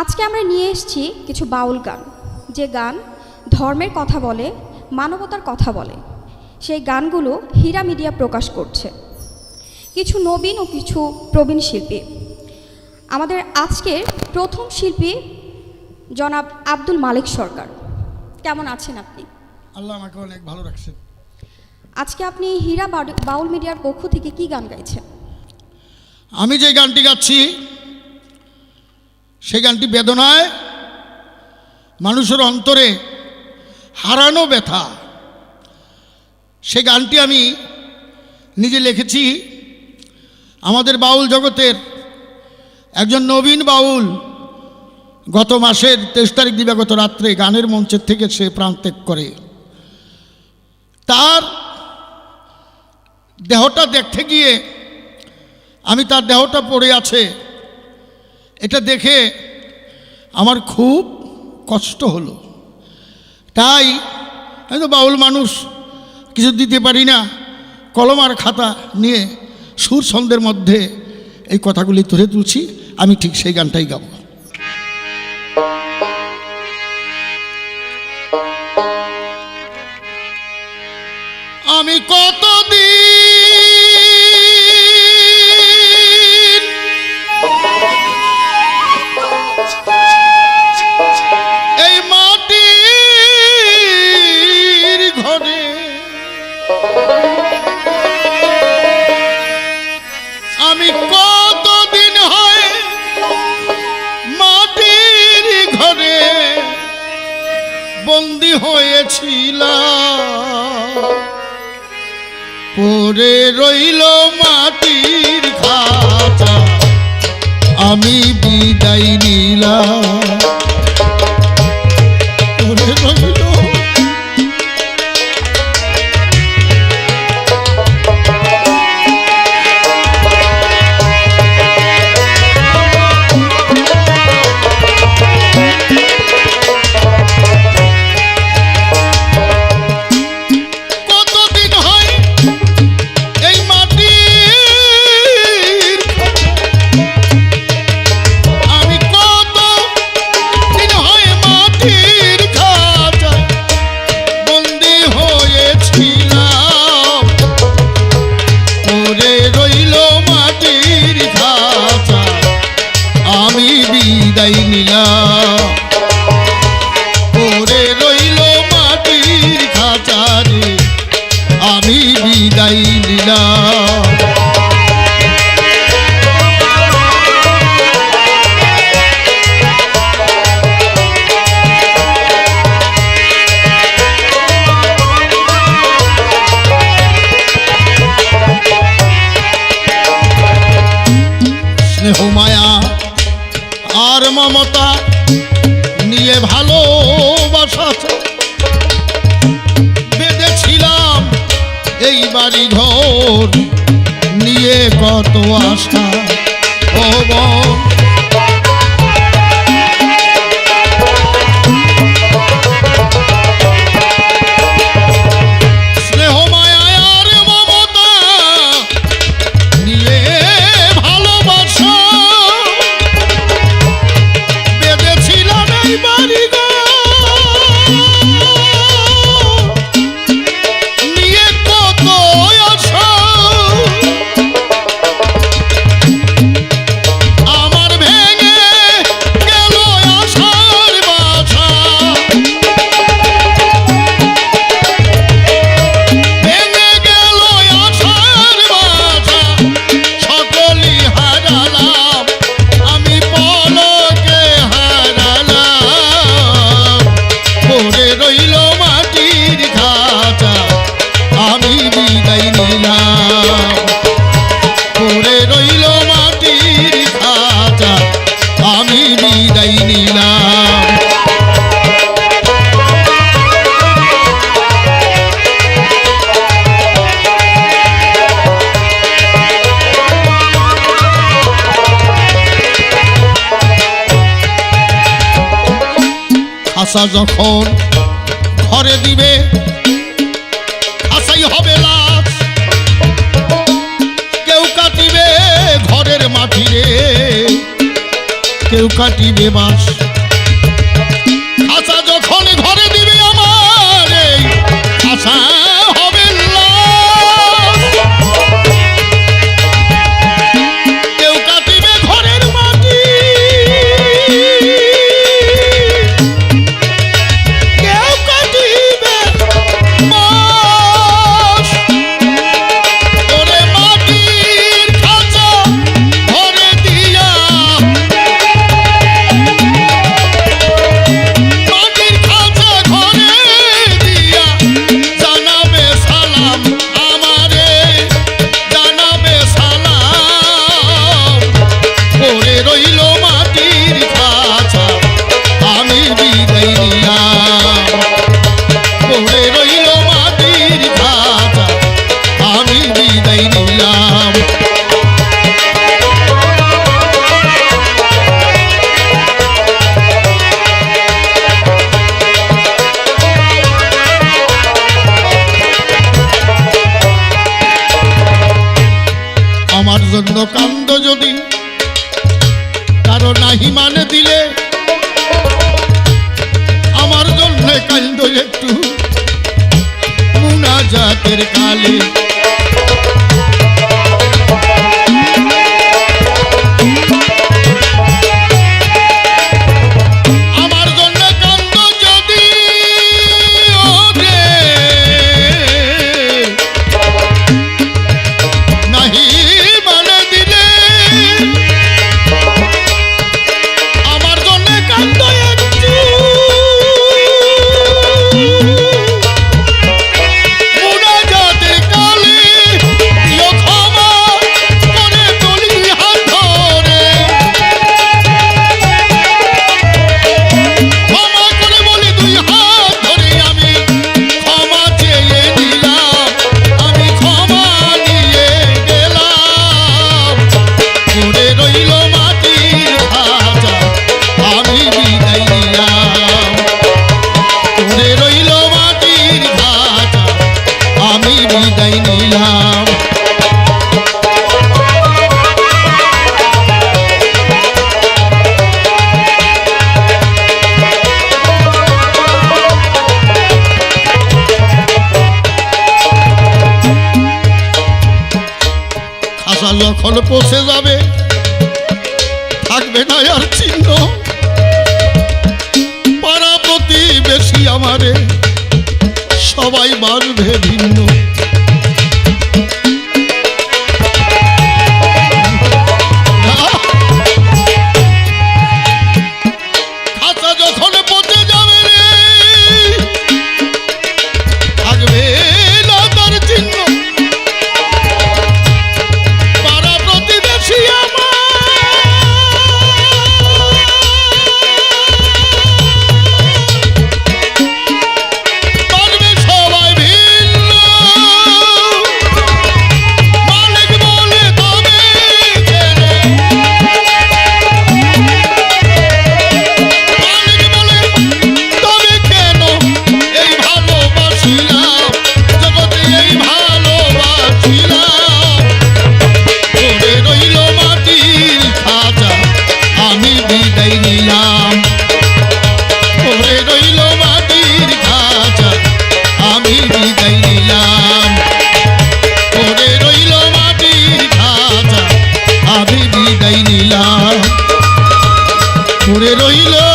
আজকে আমরা নিয়ে এসেছি কিছু বাউল গান। যে গান ধর্মের কথা বলে মানবতার কথা বলে। সেই গানগুলো হীরা মিডিয়া প্রকাশ করছে। কিছু নবীন ও কিছু প্রবীণ শিল্পী। আমাদের আজকের প্রথম শিল্পী জনাব আব্দুল মালিক সরকার। কেমন আছেন আপনি? আল্লাহ আমাকে অনেক ভালো রাখছেন আজকে আপনি হীরা বাউল মিডিয়ার পক্ষ থেকে কি গান গাইছেন? আমি যে গানটি গাচ্ছি সেই গানটি বেদনায় মানুষের অন্তরে হারানো ব্যথা। সে গানটি আমি নিজে লিখেছি। আমাদের বাউল জগতের একজন নবীন বাউল গত মাসের তেইশ তারিখ দিবাগত রাত্রে গানের মঞ্চের থেকে সে প্রাণত্যাগ করে। তার দেহটা দেখতে গিয়ে আমি তার দেহটা পড়ে আছে। এটা দেখে আমার খুব কষ্ট হলো। তাই আমি তো বাউল মানুষ, কিছু দিতে পারি না, কলম আর খাতা নিয়ে সুর ছন্দের মধ্যে এই কথাগুলি তুলে তুলছি, আমি ঠিক সেই গানটাই গাবো। বন্দি হয়েছিলাম পরে রইল মাটির খাঁচা। আমি বিদায় নিলাম। নিলাম স্নেহ মায়া আর মমতা আশা যখন ঘরে দিবে আসাই হবে লাশ। কেউ কাটিবে ঘরের মাটিরে কেউ কাটিবে বাস María. কালে পচে যাবে। থাকবে না আর চিহ্ন। পাড়া প্রতিবেশী আমারে সবাই মারবে ভিন্ন। quiero y lo